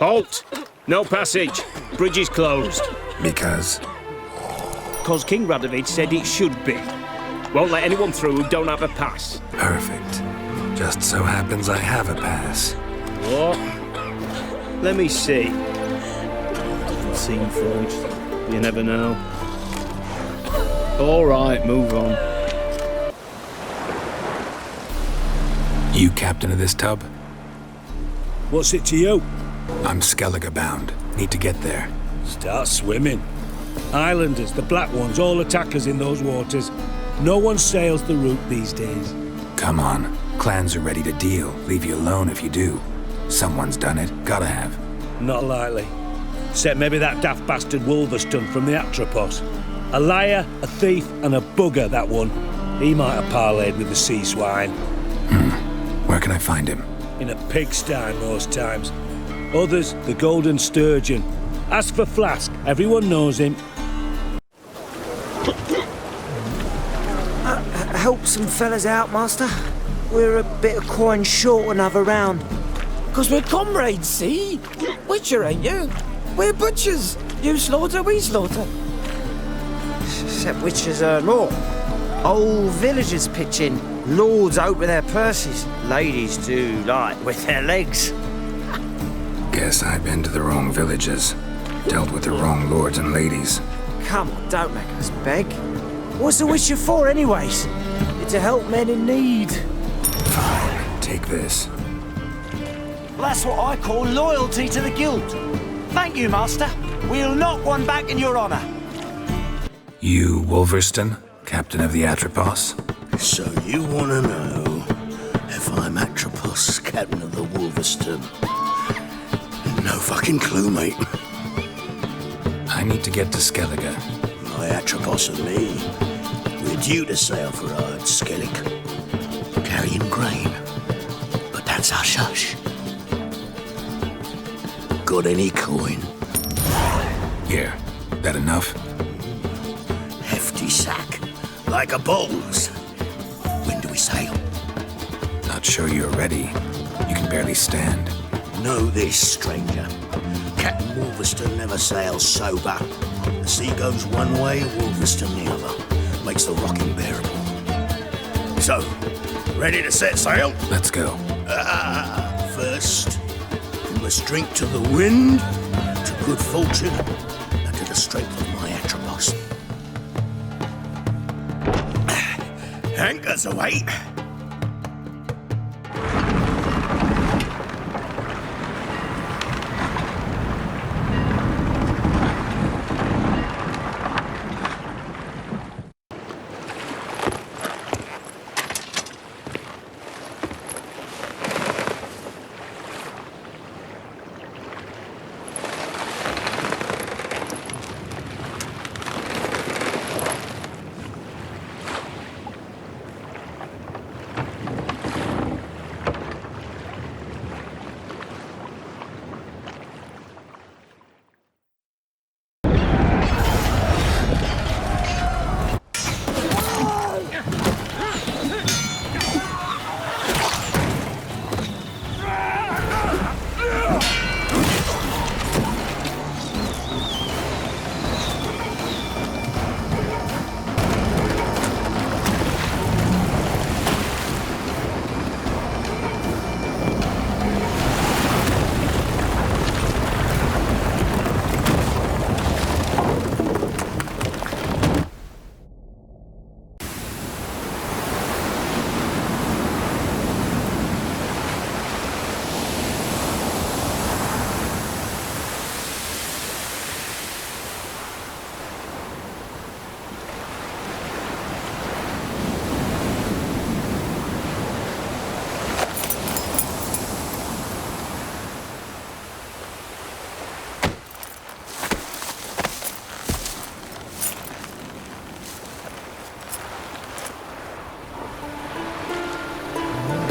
Halt! No passage. Bridge is closed. Because Cause King Radovid said it should be. Won't let anyone through who don't have a pass. perfect. Just so happens I have a pass. What? Let me see. Doesn't seem forged. You never know. All right, move on. You captain of this tub? What's it to you? I'm Skellige bound. Need to get there. Start swimming. Islanders, the black ones, all attackers in those waters. No one sails the route these days. Come on. Clans are ready to deal. Leave you alone if you do. Someone's done it. Gotta have. Not likely. Except maybe that daft bastard Wolverston from the Atropos. A liar, a thief, and a bugger, that one. He might have parlayed with the sea swine. Hmm. Where can I find him? In a pigsty most times. Others, the Golden Sturgeon. Ask for Flask, everyone knows him. Uh, help some fellas out, Master. We're a bit of coin short another round. Because we're comrades, see? Witcher, ain't you? We're butchers. You slaughter, we slaughter. Except witches are law. Old villagers pitch in. Lords open their purses. Ladies do like with their legs. Guess I've been to the wrong villages. Dealt with the wrong lords and ladies. Come on, don't make us beg. What's a witcher for, anyways? It's to help men in need. Fine. Take this. That's what I call loyalty to the guild. Thank you, Master. We'll knock one back in your honor. You, Wolverston, captain of the Atropos? So you want to know if I'm Atropos, captain of the Wolverston? No fucking clue, mate. I need to get to Skellige. My Atropos and me, we're due to sail for Ard Skellig, carrying grain. But that's hush hush. Got any coin? Here. That enough? Hefty sack, like a bull's. When do we sail? Not sure you're ready. You can barely stand. Know this, stranger. Captain Wolverston never sails sober. The sea goes one way, Wolverston the other. Makes the rocking bearable. So, ready to set sail? Let's go. Ah, first, we must drink to the wind, to good fortune, and to the strength of my Atropos. Anchors away.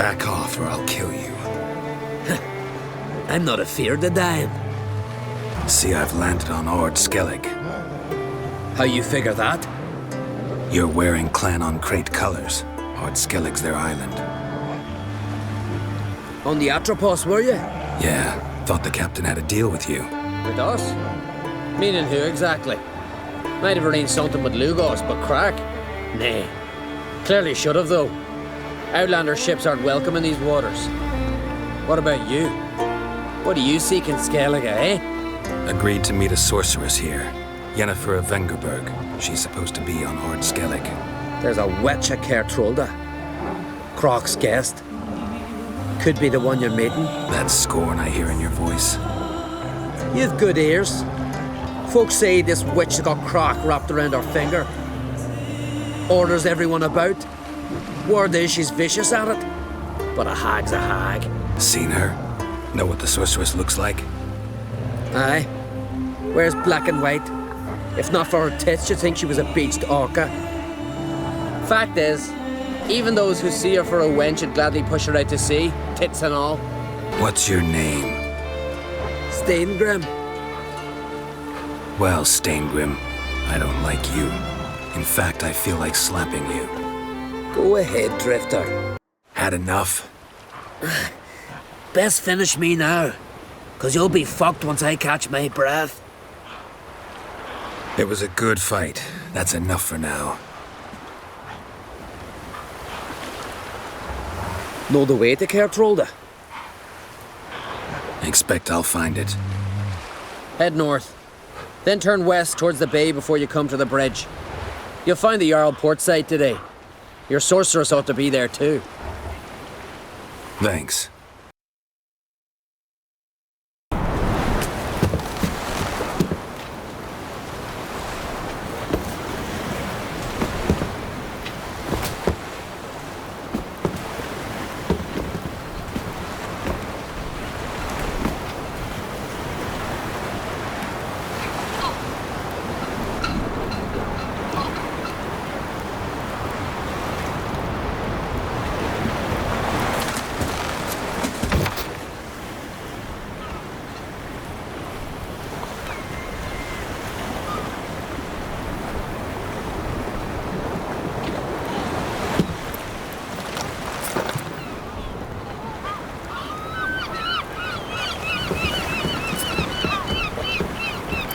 Back off or I'll kill you. I'm not afeard of dying. See, I've landed on Ord Skellig. How you figure that? You're wearing Clan on Crate colors. Ord Skellig's their island. On the Atropos, were you? Yeah, Thought the captain had a deal with you. With us? Meaning who exactly? Might have arranged something with Lugos, but crack? Nay. Clearly should have, though. Outlander ships aren't welcome in these waters. What about you? What do you seek in Skellige, eh? Agreed to meet a sorceress here. Yennefer of Vengerberg. She's supposed to be on Ord Skellig. There's a witch at Kertrolda. Croc's guest. Could be the one you're meeting. That scorn I hear in your voice. You've good ears. Folks say this witch has got Croc wrapped around her finger. Orders everyone about. Word is she's vicious at it. But a hag's a hag. Seen her? Know what the sorceress looks like? Aye. Where's black and white. If not for her tits, you'd think she was a beached orca. Fact is, even those who see her for a wench would gladly push her out to sea, tits and all. What's your name? Steingrim. Well, Staingrim, I don't like you. In fact, I feel like slapping you. Go ahead, Drifter. Had enough? Best finish me now, cause you'll be fucked once I catch my breath. It was a good fight. That's enough for now. Know the way to Kertrolda? Expect I'll find it. Head north. Then turn west towards the bay before you come to the bridge. You'll find the Jarl port site today. Your sorceress ought to be there too. Thanks.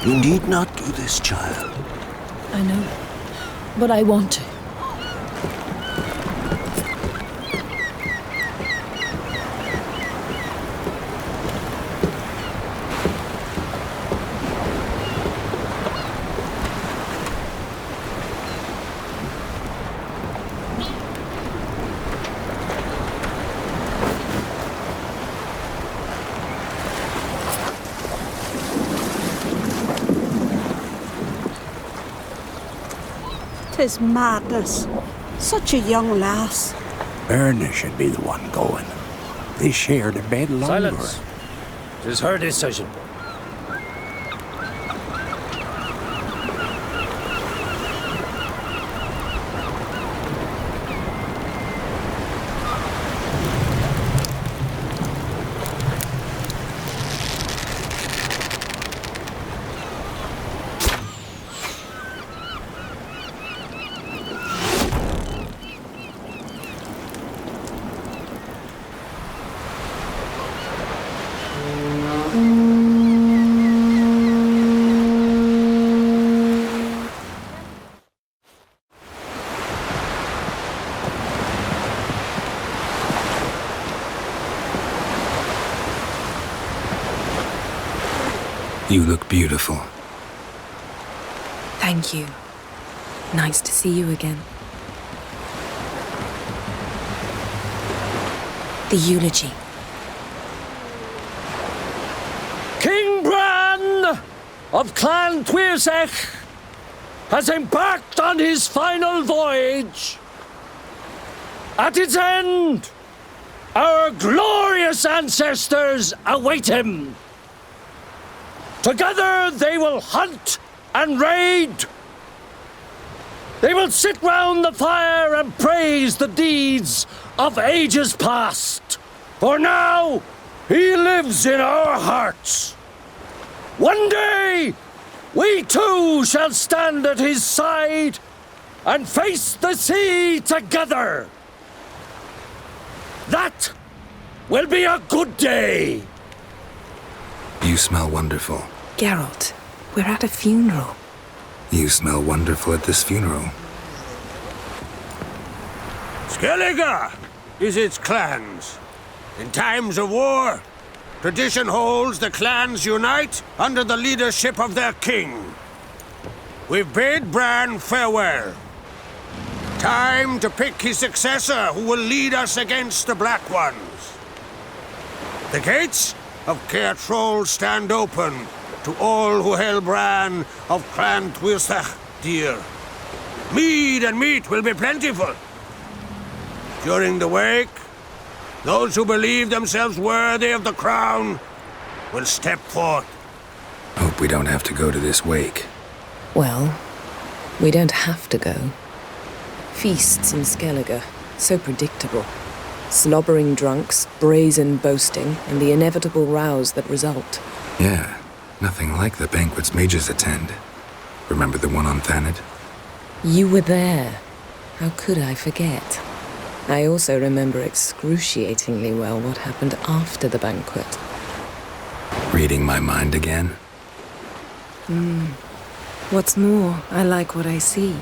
You need not do this, child. I know. But I want to. Tis madness. Such a young lass. Erna should be the one going. They shared a bed longer. Silence. It is her decision. You look beautiful. Thank you. Nice to see you again. The eulogy. King Bran of Clan Twirsech has embarked on his final voyage. At its end, our glorious ancestors await him. Together they will hunt and raid. They will sit round the fire and praise the deeds of ages past. For now, he lives in our hearts. One day, we too shall stand at his side and face the sea together. That will be a good day. You smell wonderful. Geralt, we're at a funeral. You smell wonderful at this funeral. Skellige is its clans. In times of war, tradition holds the clans unite under the leadership of their king. We've bid Bran farewell. Time to pick his successor who will lead us against the Black Ones. The gates of Caer Troll stand open to all who hail Bran of Clan Twisach dear. Mead and meat will be plentiful. During the wake, those who believe themselves worthy of the crown will step forth. Hope we don't have to go to this wake. Well, we don't have to go. Feasts in Skellige, so predictable. Slobbering drunks, brazen boasting, and the inevitable rows that result. Yeah, nothing like the banquets mages attend. Remember the one on Thanedd? You were there. How could I forget? I also remember excruciatingly well what happened after the banquet. Reading my mind again? Hmm. What's more, I like what I see.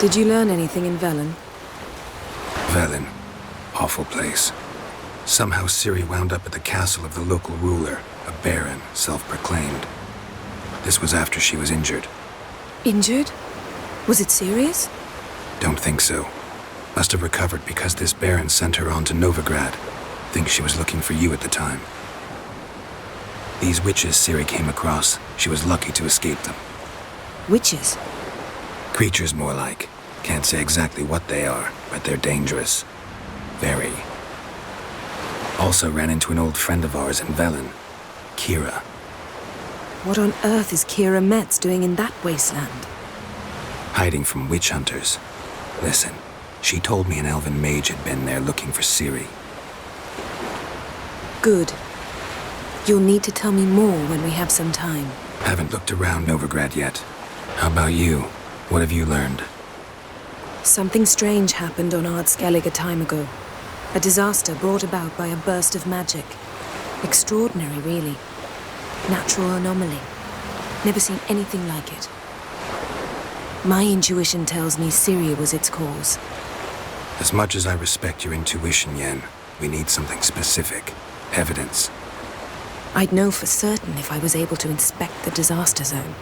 Did you learn anything in Velen? Velen. Awful place. Somehow Ciri wound up at the castle of the local ruler, a baron, self-proclaimed. This was after she was injured. Injured? Was it serious? Don't think so. Must have recovered because this baron sent her on to Novigrad. Think she was looking for you at the time. These witches Ciri came across, she was lucky to escape them. Witches? Creatures more like. Can't say exactly what they are, but they're dangerous. Very. Also ran into an old friend of ours in Velen, Kira. What on earth is Kira Metz doing in that wasteland? hiding from witch hunters. Listen, she told me an elven mage had been there looking for Ciri. Good. You'll need to tell me more when we have some time. Haven't looked around Novigrad yet. How about you? What have you learned? Something strange happened on Ard Skellig a time ago. A disaster brought about by a burst of magic. Extraordinary, really. Natural anomaly. Never seen anything like it. My intuition tells me Syria was its cause. As much as I respect your intuition, Yen, we need something specific. Evidence. I'd know for certain if I was able to inspect the disaster zone.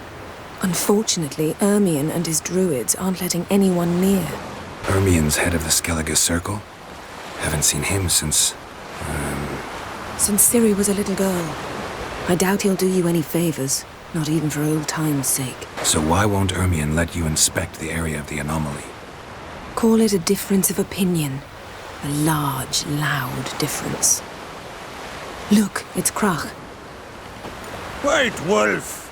Unfortunately, Ermion and his druids aren't letting anyone near. Ermion's head of the Skellige Circle? Haven't seen him since. Um, since Ciri was a little girl. I doubt he'll do you any favors, not even for old time's sake. So why won't Ermion let you inspect the area of the anomaly? Call it a difference of opinion. A large, loud difference. Look, it's Krach. White Wolf,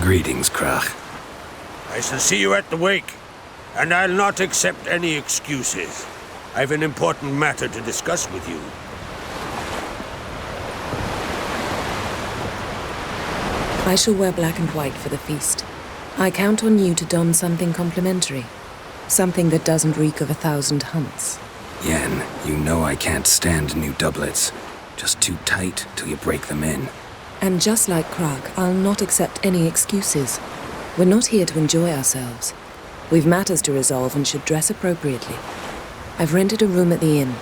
Greetings, Krach. I shall see you at the wake, and I'll not accept any excuses. I've an important matter to discuss with you. I shall wear black and white for the feast. I count on you to don something complimentary. Something that doesn't reek of a thousand hunts. Yen, you know I can't stand new doublets. Just too tight till you break them in. And just like Krach, I'll not accept any excuses. We're not here to enjoy ourselves. We've matters to resolve and should dress appropriately. I've rented a room at the inn.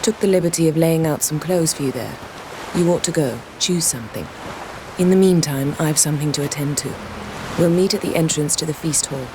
Took the liberty of laying out some clothes for you there. You ought to go. Choose something. In the meantime, I've something to attend to. We'll meet at the entrance to the feast hall.